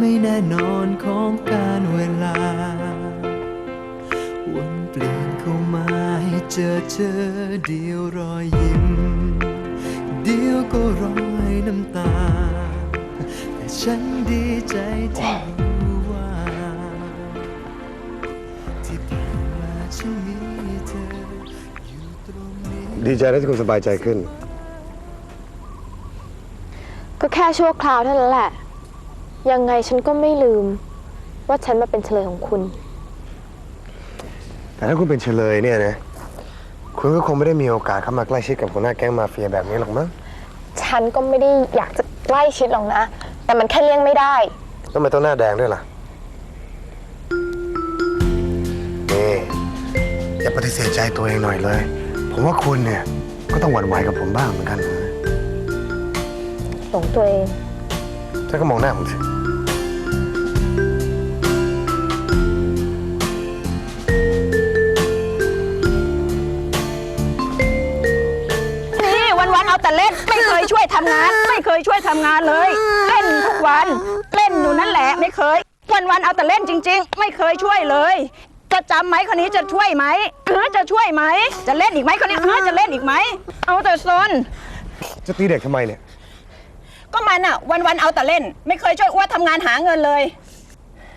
ไม่แน่นอนของการเวลา วนเปลี่ยนเข้ามาให้เจอเจอเดียวรอยยิ้ม เดียวก็รอยน้ำตา แต่ฉันดีใจที่รู้ว่า ที่ผ่านมาฉันมีเธออยู่ตรงนี้ ดีใจแล้วที่คุณสบายใจขึ้น ก็แค่ชั่วคราวเท่านั้นแหละ ยังไงฉันก็ไม่ลืม ว่าฉันมาเป็นเฉลยของคุณ แต่ถ้าคุณเป็นเฉลยเนี่ยนะ คุณก็คงไม่ได้มีโอกาสเข้ามาใกล้ชิดกับหัวหน้าแก๊งมาเฟียแบบนี้หรอกมั้งฉันก็ไม่ได้อยากจะใกล้ชิดหรอกนะ แต่มันแค่เลี่ยงไม่ได้ทำไมต้องหน้าแดงด้วยล่ะ นี่อย่าปฏิเสธใจตัวเองหน่อยเลย ผมว่าคุณเนี่ยก็ต้องหวั่นไหวกับผมบ้างเหมือนกันนะหลงตัวเองถ้าก็มองหน้าผมสิ แต่เล่นไม่เคยช่วยทำงาน ไม่เคยช่วยทำงานเลย เล่นทุกวันเล่นอยู่นั่นแหละไม่เคย วันวันๆเอาแต่เล่นจริง ๆ ไม่เคยช่วยเลย จะจำไหมคนนี้จะช่วยไหมเออจะช่วยไหม จะเล่นอีกไหมคนนี้เออจะเล่นอีกไหม เอาแต่ซน จะตีเด็กทำไมเนี่ย ก็มันอะวันวันๆเอาแต่เล่น ไม่เคยช่วยอ้วนทำงานหาเงินเลย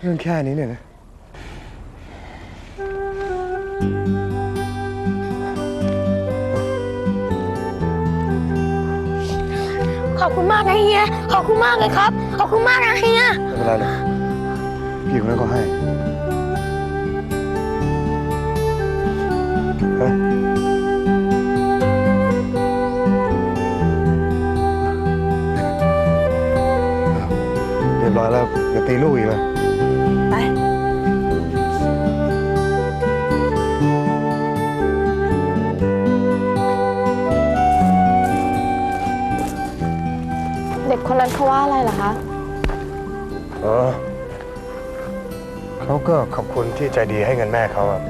เรื่องแค่นี้เนี่ยนะ ขอบคุณมากนะเฮีย ขอบคุณมากเลยครับ ขอบคุณมากนะเฮีย ไม่เป็นไรเลยพี่คนนั้นก็ให้เฮ้ยเรียบร้อยแล้วอย่าตีลูกอีกเลย กคนนั้นเขาว่าอะไรเหรอคะอ๋อเขาก็ขอบคุณที่ใจดีให้เงินแม่เขาอะ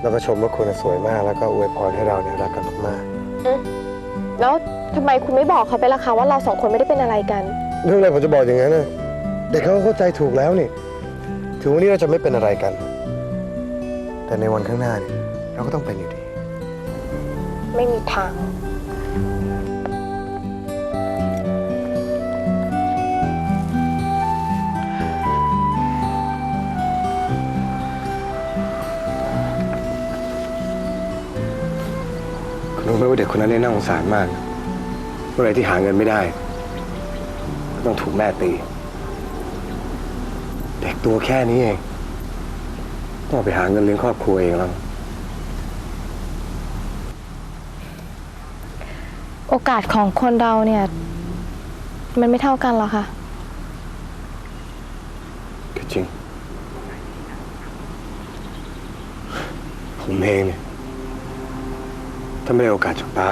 แล้วก็ชมว่าคุณสวยมาก แล้วก็อวยพรให้เราเนี่ยรักกันมากแล้วทำไมคุณไม่บอกเขาไปล่ะคะว่าเราสองคนไม่ได้เป็นอะไรกัน ๆเรื่องอะไรผมจะบอกอย่างนั้นนะเด็กเขาก็เข้าใจถูกแล้วนี่ ถึงวันนี้เราจะไม่เป็นอะไรกัน แต่ในวันข้างหน้าเนี่ยเราก็ต้องเป็นอยู่ดี ไม่มีทาง รู้ไหมว่าเด็กคนนั้นเนี่ยน่าสงสารมากนะเมื่อไหรที่หาเงินไม่ได้ก็ต้องถูกแม่ตี เด็กตัวแค่นี้เอง ต้องเอาไปหาเงินเลี้ยงครอบครัวเองแล้ว โอกาสของคนเราเนี่ย มันไม่เท่ากันหรอกค่ะ ก็จริง ผมเองเนี่ยถ้าไม่ได้โอกาสจากป้า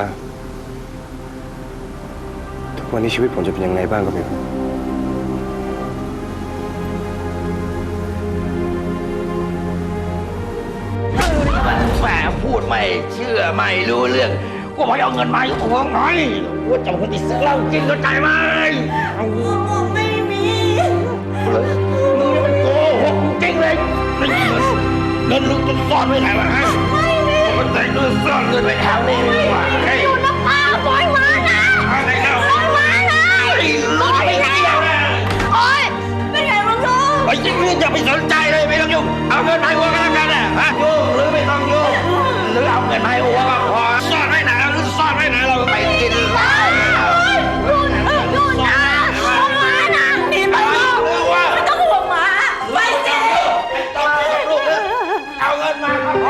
ทุกวันนี้ชีวิตผมจะเป็นยังไงบ้างก็ไม่รู้แหมพูดไม่เชื่อไม่รู้เรื่องกูบอกให้เอาเงินมาอยู่ตัวไงว่าจะคนที่ซื้อเหล้ากินเข้าใจไหมผมไม่มีมึงนี่มันโกหกจริงเลยไม่มีเงินเงินลูกต้องซ่อนไว้ไหนวะฮะไม่มีมั นแต่งเงินซ่อนเงินไว้แถวนี้ดีกว่าเฮ้ยอยู่น้ำปลาปล่อยมานะอะไรเล่าปล่อยมานะไอ้ลูกไม่เกี่ยวนะโอ๊ยเป็นไงบ้างลูกไอ้ยิ่งอย่าไปสนใจเลยไม่ต้องยุ่งเอาเงินไปหัวกันแล้วกันนะฮะยุ่งหรือไม่ต้องยุ่งหรือเอาเงินมาให้อัวก็พอซ่อนไว้ไหนหรือซ่อนไว้ไหนเราไปกินเหล้ายุ่นยุ่นนะเอามานะนี่ไปไม่ต้องห่วงหมาไปสิต้องห่วงลูกนะเอาเงินมาก็พอ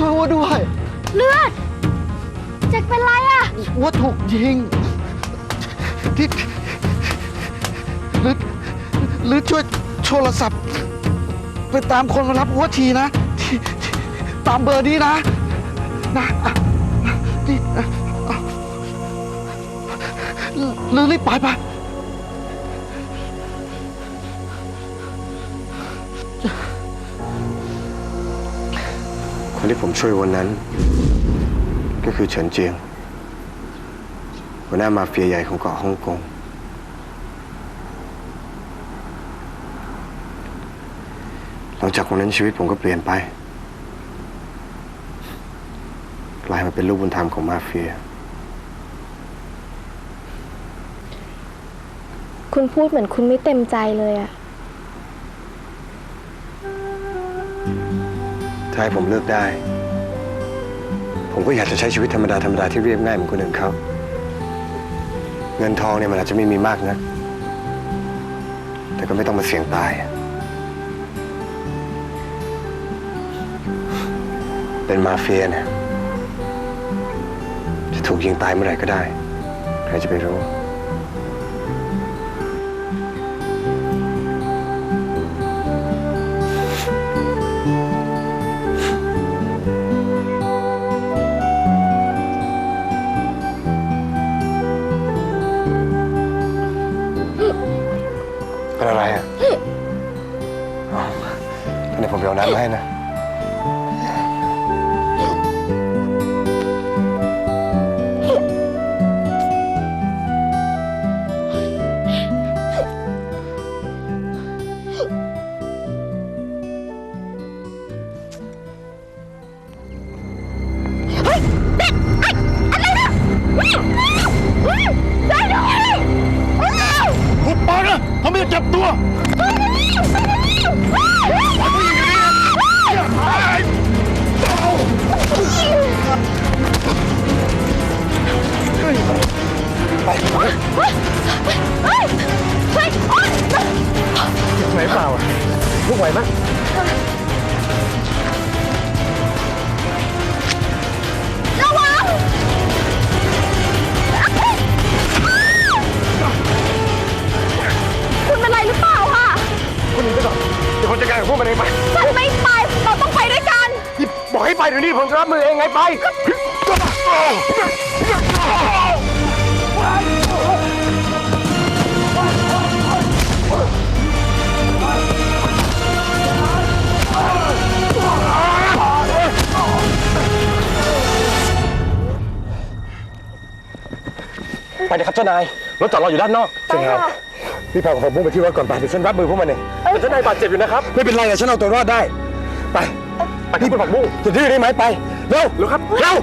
ช่วยวัวด้วย เลือดแจ็คเป็นไรอะวัวถูกยิงที่หรือหรือช่วยโทรศัพท์ ไปตามคนมารับหัวทีนะที่ที่ตามเบอร์นี้นะนะอะอะนี่อะอะหรือรีบไปไป คนที่ผมช่วยวันนั้น ก็คือเฉินเจียงหัวหน้ามาเฟียใหญ่ของเกาะฮ่องกง หลังจากวันนั้นชีวิตผมก็เปลี่ยนไปกลายมาเป็นลูกบุญธรรมของมาเฟีย คุณพูดเหมือนคุณไม่เต็มใจเลยอะ ถ้าให้ผมเลือกได้ ผมก็อยากจะใช้ชีวิตธรรมดาธรรมดาที่เรียบง่ายเหมือนคนอื่นเขา เงินทองเนี่ยมันอาจจะไม่มีมากนะแต่ก็ไม่ต้องมาเสี่ยงตาย เป็นมาเฟียเนี่ยจะถูกยิงตายเมื่อไหร่ก็ได้ ใครจะไปรู้ เป็นอะไรอะอ๋อเดี๋ยวผมไปเอาน้ำมาให้นะหุ ไปเดี๋ยวนี้ผมจะรับมือเองไงไป ไปเลยครับเจ้านายรถจอดรออยู่ด้านนอกเชิญครับพี่พาผมมุ่งไปที่รถก่อนไปเดี๋ยวฉันรับมือพวกมันเองแต่เจ้านายบาดเจ็บอยู่นะครับ ไม่เป็นไรเดี๋ยวฉันเอาตัวรอดได้ ไป ไปที่คุณผักบุ้งจะดื้อได้ไหมไป เร็ว เร็วครับ เร็ว